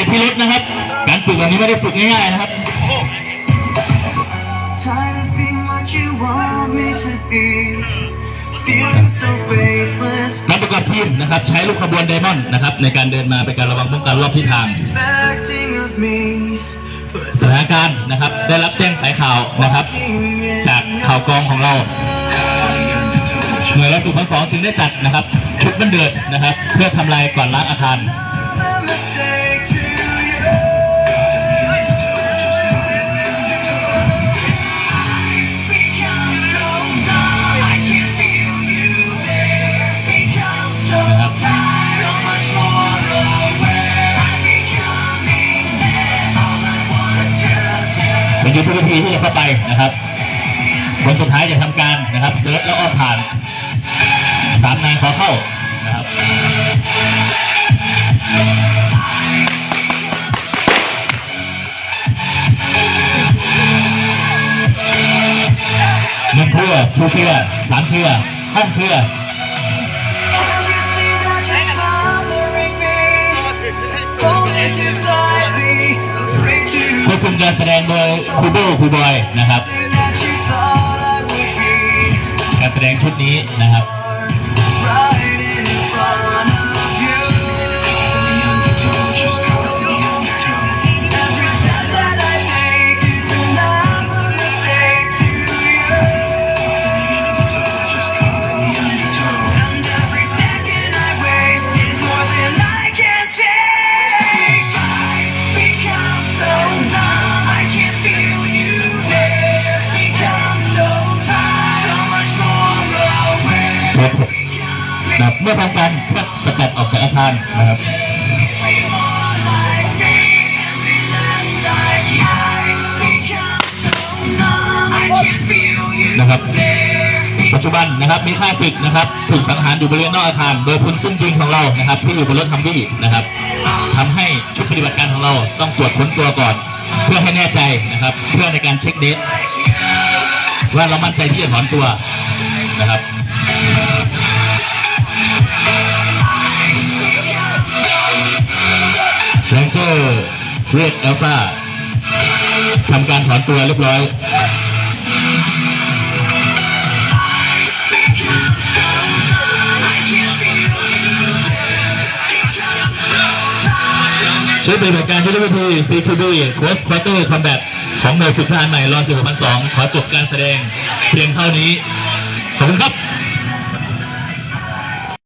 ก็บพิรุษนะครับ การฝึกแบบนี้ไม่ได้ฝึกง่ายๆนะครับ Tired of being what you want me to be. Feeling so faithless. การประกอบทีมนะครับใช้ลูกขบวนไดมอนด์นะครับในการเดินมาเป็นการระวังป้องกันรอบทิศทาง Expecting of me. But สถานการณ์นะครับ ได้รับแจ้งสายข่าวนะครับ จากข่าวกรองของเราหน่วยรับสูทั้งสองจึงได้จัดนะครับ ชุดบันเดือดนะครับ เพื่อทำลายก่อนล้างอาคาร do. เป็นยุทธวิธีที่จะเข้าไปนะครับคนสุดท้ายจะทำการนะครับเซิร์ชแล้วอ้อมผ่านสามนายขอเข้านะครับหนึ่งเครือชูเครือสามเครือห้าเครือ การแสดงโดยครูโบครูบอยนะครับ การแสดงชุดนี้นะครับ แบบเมื่อทำการสกัดออกจากอาคารนะครับนะครับปัจจุบันนะครับมีค่าศึกนะครับถูกสังหารอยู่บริเวณนอกอาคาร โดยพลซุ่มยิงของเรานะครับ ที่อยู่บนรถทัมวี่นะครับทำให้ชุดปฏิบัติการของเราต้องตรวจค้นตัวก่อน เพื่อให้แน่ใจนะครับ เพื่อในการเช็คเดทว่าเรามั่นใจที่จะถอนตัวนะครับ เจอร์เรียกแอลฟาทำการถอนตัวเรียบร้อยชุดปฏิบัติการยุทธวิธี CQB Close Quarter Combat ของหน่วยฝึกทหารใหม่รอสิบพันสองขอจบการแสดงเพียงเท่านี้ ขอบคุณครับ